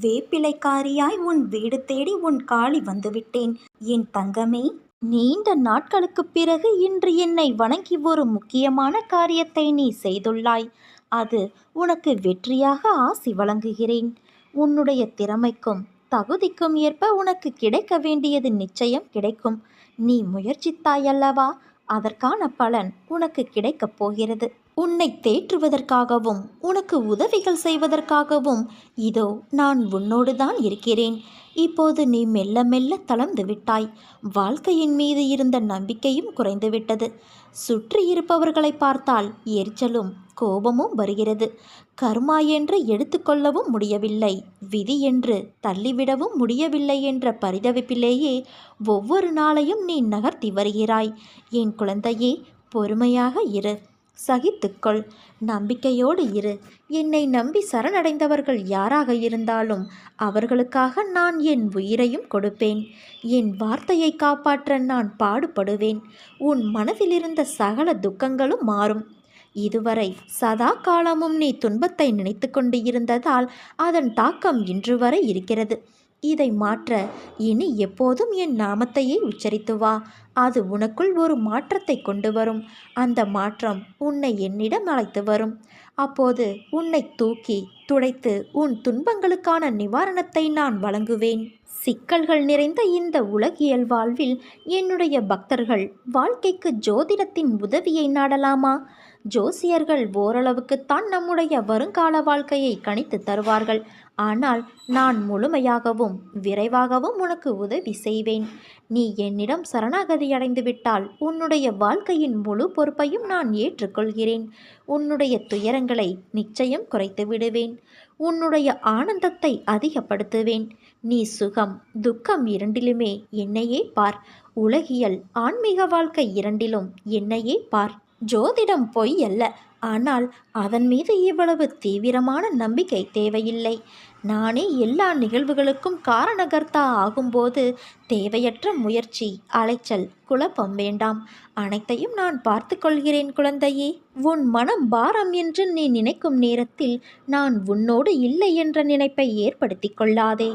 வேப்பிலைக்காரியாய் உன் வீடு தேடி உன் காளி வந்துவிட்டேன். என் தங்கமே நீண்ட நாட்களுக்குப் பிறகு இன்று என்னை வணங்கி ஒரு முக்கியமான காரியத்தை நீ செய்துள்ளாய். அது உனக்கு வெற்றியாக ஆசி வழங்குகிறேன். உன்னுடைய திறமைக்கும் தகுதிக்கும் ஏற்ப உனக்கு கிடைக்க வேண்டியது நிச்சயம் கிடைக்கும். நீ முயற்சித்தாயல்லவா? அதற்கான பலன் உனக்கு கிடைக்கப் போகிறது. உன்னை தேற்றுவதற்காகவும் உனக்கு உதவிகள் செய்வதற்காகவும். இதோ நான் உன்னோடு தான் இருக்கிறேன். இப்போது நீ மெல்ல மெல்ல தளர்ந்து விட்டாய். வாழ்க்கையின் மீது இருந்த நம்பிக்கையும் குறைந்துவிட்டது சுற்றி இருப்பவர்களை பார்த்தால் எரிச்சலும் கோபமும் வருகிறது. கர்மா என்று எடுத்துக்கொள்ளவும் முடியவில்லை. விதி என்று தள்ளிவிடவும் முடியவில்லை என்ற பரிதவிப்பிலேயே ஒவ்வொரு நாளையும் நீ நகர்த்தி வருகிறாய். என் குழந்தையே பொறுமையாக இரு. சகித்துக்கொள். நம்பிக்கையோடு இரு. என்னை நம்பி சரணடைந்தவர்கள் யாராக இருந்தாலும் அவர்களுக்காக நான் என் உயிரையும் கொடுப்பேன். என் வார்த்தையை காப்பாற்ற நான் பாடுபடுவேன். உன் மனதிலிருந்த சகல துக்கங்களும் மாறும். இதுவரை சதா காலமும் நீ துன்பத்தை நினைத்து கொண்டு இருந்ததால் அதன் தாக்கம் இன்று வரை இருக்கிறது. இதை மாற்ற இனி எப்போதும் என் நாமத்தையே உச்சரித்து வா. அது உனக்குள் ஒரு மாற்றத்தை கொண்டு வரும். அந்த மாற்றம் உன்னை என்னிடம் அழைத்து வரும். அப்போது உன்னை தூக்கி துடைத்து உன் துன்பங்களுக்கான நிவாரணத்தை நான் வழங்குவேன். சிக்கல்கள் நிறைந்த இந்த உலகியல் வாழ்வில் என்னுடைய பக்தர்கள் வாழ்க்கைக்கு ஜோதிடத்தின் உதவியை நாடலாமா? ஜோசியர்கள் ஓரளவுக்குத்தான் நம்முடைய வருங்கால வாழ்க்கையை கணித்து தருவார்கள். ஆனால் நான் முழுமையாகவும் விரைவாகவும் உனக்கு உதவி செய்வேன். நீ என்னிடம் சரணாகதி அடைந்துவிட்டால் உன்னுடைய வாழ்க்கையின் முழு பொறுப்பையும் நான் ஏற்றுக்கொள்கிறேன். உன்னுடைய துயரங்களை நிச்சயம் குறைத்து விடுவேன் உன்னுடைய ஆனந்தத்தை அதிகப்படுத்துவேன். நீ சுகம் துக்கம் இரண்டிலுமே என்னையே பார். உலகியல் ஆன்மீக வாழ்க்கை இரண்டிலும் என்னையே பார். ஜோதிடம் பொய் அல்ல ஆனால் அதன் மீது இவ்வளவு தீவிரமான நம்பிக்கை தேவையில்லை. நானே எல்லா நிகழ்வுகளுக்கும் காரணகர்த்தா ஆகும்போது தேவையற்ற முயற்சி அலைச்சல் குழப்பம் வேண்டாம். அனைத்தையும் நான் பார்த்து கொள்கிறேன் குழந்தையே. உன் மனம் பாரம் என்று நீ நினைக்கும் நேரத்தில் நான் உன்னோடு இல்லை என்ற நினைப்பை ஏற்படுத்தி கொள்ளாதே.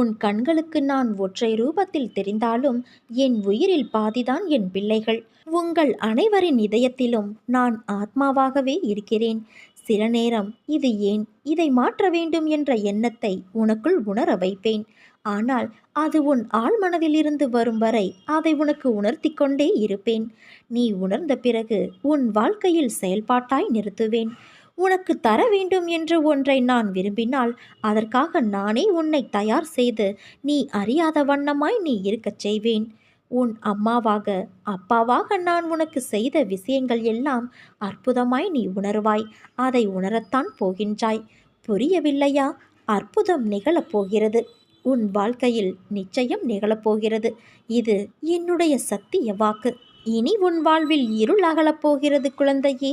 உன் கண்களுக்கு நான் ஒற்றை ரூபத்தில் தெரிந்தாலும் என் உயிரில் பாதிதான் என் பிள்ளைகள். உங்கள் அனைவரின் இதயத்திலும் நான் ஆத்மாவாகவே இருக்கிறேன். சில நேரம் இது ஏன் இதை மாற்ற வேண்டும் என்ற எண்ணத்தை உனக்குள் உணர வைப்பேன். ஆனால் அது உன் ஆழ்மனதிலிருந்து வரும் வரை அதை உனக்கு உணர்த்தி கொண்டே இருப்பேன். நீ உணர்ந்த பிறகு உன் வாழ்க்கையில் செயல்பாட்டாய் நிறுத்துவேன். உனக்கு தர வேண்டும் என்று ஒன்றை நான் விரும்பினால் அதற்காக நானே உன்னை தயார் செய்து நீ அறியாத வண்ணமாய் நீ இருக்கச் செய்வேன். உன் அம்மாவாக அப்பாவாக நான் உனக்கு செய்த விஷயங்கள் எல்லாம் அற்புதமாய் நீ உணர்வாய். அதை உணரத்தான் போகின்றாய். புரியவில்லையா? அற்புதம் நிகழப்போகிறது உன் வாழ்க்கையில் நிச்சயம் நிகழப்போகிறது இது என்னுடைய சத்திய வாக்கு. இனி உன் வாழ்வில் இருள் அகலப் போகிறது குழந்தையே.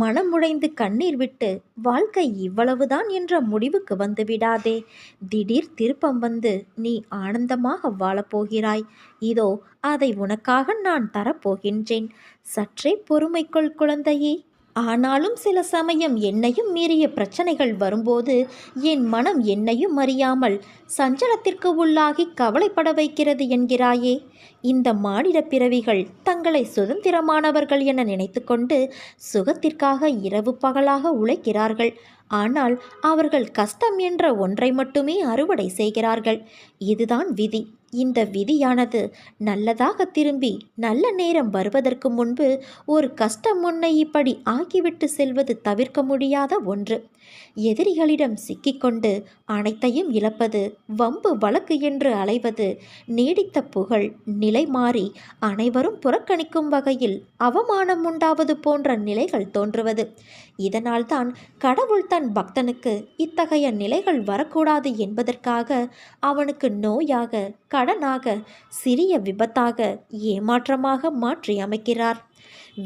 மனமுடைந்து கண்ணீர் விட்டு வாழ்க்கை இவ்வளவுதான் என்ற முடிவுக்கு வந்து விடாதே. திடீர் திருப்பம் வந்து நீ ஆனந்தமாக வாழப்போகிறாய் இதோ அதை உனக்காக நான் தரப்போகின்றேன் சற்றே பொறுமைக்குள் குழந்தையே ஆனாலும் சில சமயம் என்னையும் மீறிய பிரச்சனைகள் வரும்போது என் மனம் என்னையும் அறியாமல் சஞ்சலத்திற்கு உள்ளாகி கவலைப்பட வைக்கிறது என்கிறாயே. இந்த மானிட பிறவிகள் தங்களை சுதந்திரமானவர்கள் என நினைத்துக்கொண்டு சுகத்திற்காக இரவு பகலாக உழைக்கிறார்கள். ஆனால் அவர்கள் கஷ்டம் என்ற ஒன்றை மட்டுமே அறுவடை செய்கிறார்கள். இதுதான் விதி. இந்த விதியானது நல்லதாக திரும்பி நல்ல நேரம் வருவதற்கு முன்பு ஒரு கஷ்டம் முன்னை இப்படி ஆக்கிவிட்டு செல்வது தவிர்க்க முடியாத ஒன்று. எதிரிகளிடம் சிக்கிக்கொண்டு அனைத்தையும் இழப்பது வம்பு வழக்கு என்று அலைவது நீடித்த புகழ் நிலை மாறி அனைவரும் புறக்கணிக்கும் வகையில் அவமானம் உண்டாவது போன்ற நிலைகள் தோன்றுவது. இதனால்தான் கடவுள் தன் பக்தனுக்கு இத்தகைய நிலைகள் வரக்கூடாது என்பதற்காக அவனுக்கு நோயாக கடனாக சிறிய விபத்தாக ஏமாற்றமாக மாற்றி அமைக்கிறார்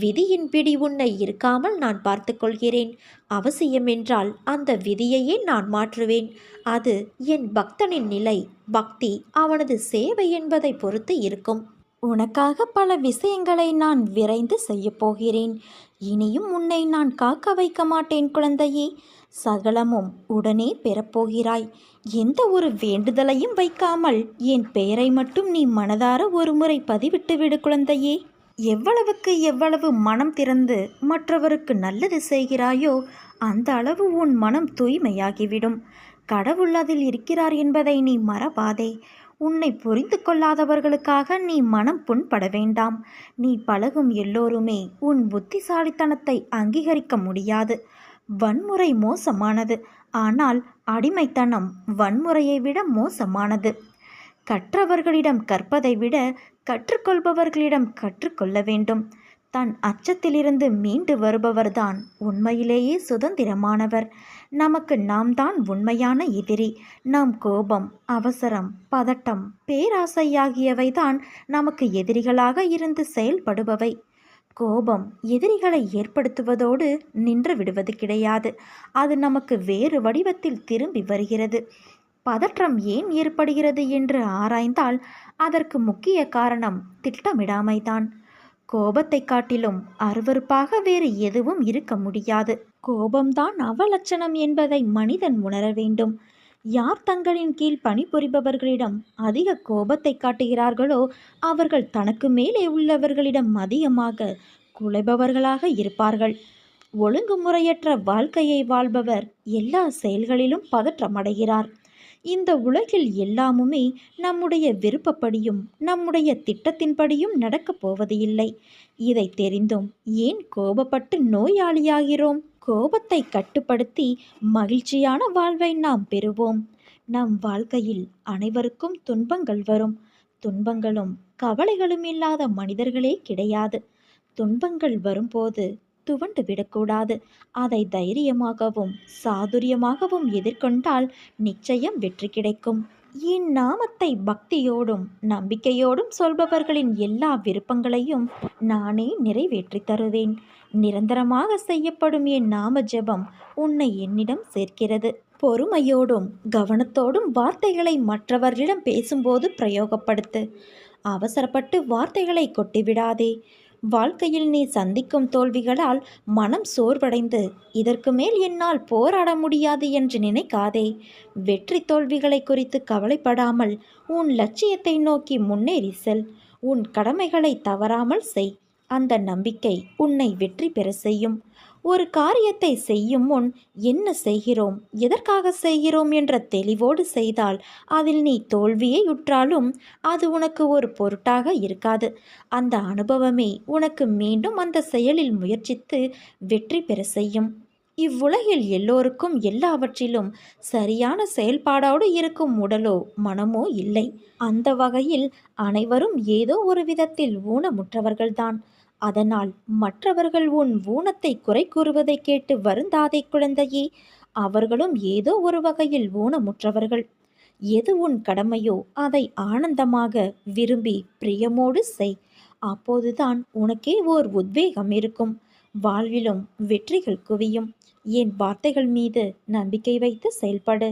விதியின் பிடி உன்னை இருக்காமல் நான் பார்த்து கொள்கிறேன் அவசியமென்றால் அந்த விதியையே நான் மாற்றுவேன். அது என் பக்தனின் நிலை. பக்தி அவனது சேவை என்பதை பொறுத்து இருக்கும். உனக்காக பல விஷயங்களை நான் விரைந்து செய்யப் போகிறேன். இனியும் உன்னை நான் காக்க வைக்க மாட்டேன் குழந்தையே. சகலமும் உடனே பெறப்போகிறாய் எந்த ஒரு வேண்டுதலையும் வைக்காமல் என் பெயரை மட்டும் நீ மனதார ஒருமுறை பதிவிட்டு விடு குழந்தையே. எவ்வளவுக்கு எவ்வளவு மனம் திறந்து மற்றவருக்கு நல்லது செய்கிறாயோ அந்த அளவு உன் மனம் தூய்மையாகிவிடும். கடவுள் அதில் இருக்கிறார் என்பதை நீ மறவாதே. உன்னை புரிந்து கொள்ளாதவர்களுக்காக நீ மனம் புண்பட வேண்டாம். நீ பழகும் எல்லோருமே உன் புத்திசாலித்தனத்தை அங்கீகரிக்க முடியாது. வன்முறை மோசமானது. ஆனால் அடிமைத்தனம் வன்முறையை விட மோசமானது. கற்றவர்களிடம் கற்பதை விட கற்றுக்கொள்பவர்களிடம் கற்றுக்கொள்ள வேண்டும். தன் அச்சத்திலிருந்து மீண்டு வருபவர்தான் உண்மையிலேயே சுதந்திரமானவர். நமக்கு நாம் தான் உண்மையான எதிரி. நாம் கோபம் அவசரம் பதட்டம் பேராசை ஆகியவைதான் நமக்கு எதிரிகளாக இருந்து செயல்படுபவை. கோபம் எதிரிகளை ஏற்படுத்துவதோடு நின்று விடுவது கிடையாது. அது நமக்கு வேறு வடிவத்தில் திரும்பி வருகிறது. பதற்றம் ஏன் ஏற்படுகிறது என்று ஆராய்ந்தால் அதற்கு முக்கிய காரணம் திட்டமிடாமைதான். கோபத்தை காட்டிலும் அருவருப்பாக வேறு எதுவும் இருக்க முடியாது. கோபம்தான் அவலட்சணம் என்பதை மனிதன் உணர வேண்டும். யார் தங்களின் கீழ் பணிபுரிபவர்களிடம் அதிக கோபத்தை காட்டுகிறார்களோ அவர்கள் தனக்கு மேலே உள்ளவர்களிடம் அதிகமாக குலைபவர்களாக இருப்பார்கள். ஒழுங்குமுறையற்ற வாழ்க்கையை வாழ்பவர் எல்லா செயல்களிலும் பதற்றமடைகிறார். இந்த உலகில் எல்லாமுமே நம்முடைய விருப்பப்படியும் நம்முடைய திட்டத்தின்படியும் நடக்கப் போவது இல்லை இதை தெரிந்தும் ஏன் கோபப்பட்டு நோயாளியாகிறோம்? கோபத்தை கட்டுப்படுத்தி மகிழ்ச்சியான வாழ்வை நாம் பெறுவோம். நம் வாழ்க்கையில் அனைவருக்கும் துன்பங்கள் வரும். துன்பங்களும் கவலைகளும் இல்லாத மனிதர்களே கிடையாது. துன்பங்கள் வரும்போது துவண்டு விடக்கூடாது. அதை தைரியமாகவும் சாதுரியமாகவும் எதிர்கொண்டால் நிச்சயம் வெற்றி கிடைக்கும். என் நாமத்தை பக்தியோடும் நம்பிக்கையோடும் சொல்பவர்களின் எல்லா விருப்பங்களையும் நானே நிறைவேற்றி தருவேன். நிரந்தரமாக செய்யப்படும் என் நாம ஜெபம் உன்னை என்னிடம் சேர்க்கிறது. பொறுமையோடும் கவனத்தோடும் வார்த்தைகளை மற்றவர்களிடம் பேசும்போது பிரயோகப்படுத்து. அவசரப்பட்டு வார்த்தைகளை கொட்டிவிடாதே. வாழ்க்கையில் நீ சந்திக்கும் தோல்விகளால் மனம் சோர்வடைந்து இதற்கு மேல் என்னால் போராட முடியாது என்று நினைக்காதே. வெற்றி தோல்விகளை குறித்து கவலைப்படாமல் உன் லட்சியத்தை நோக்கி முன்னேறி செல். உன் கடமைகளை தவறாமல் செய். அந்த நம்பிக்கை உன்னை வெற்றி பெற செய்யும். ஒரு காரியத்தை செய்யும் முன் என்ன செய்கிறோம்? எதற்காக செய்கிறோம் என்ற தெளிவோடு செய்தால் அதில் நீ தோல்வியை உற்றாலும் அது உனக்கு ஒரு பொருட்டாக இருக்காது. அந்த அனுபவமே உனக்கு மீண்டும் அந்த செயலில் முயற்சித்து வெற்றி பெற செய்யும். இவ்வுலகில் எல்லோருக்கும் எல்லாவற்றிலும் சரியான செயல்பாடோடு இருக்கும் உடலோ மனமோ இல்லை. அந்த வகையில் அனைவரும் ஏதோ ஒரு விதத்தில் ஊனமுற்றவர்கள்தான். அதனால் மற்றவர்கள் உன் ஊனத்தை குறை கூறுவதை கேட்டு வருந்தாதே குழந்தையே. அவர்களும் ஏதோ ஒரு வகையில் ஊனமுற்றவர்கள். எது உன் கடமையோ அதை ஆனந்தமாக விரும்பி பிரியமோடு செய். அப்போதுதான் உனக்கே ஓர் உத்வேகம் இருக்கும். வாழ்விலும் வெற்றிகள் குவியும். என் வார்த்தைகள் மீது நம்பிக்கை வைத்து செயல்படு.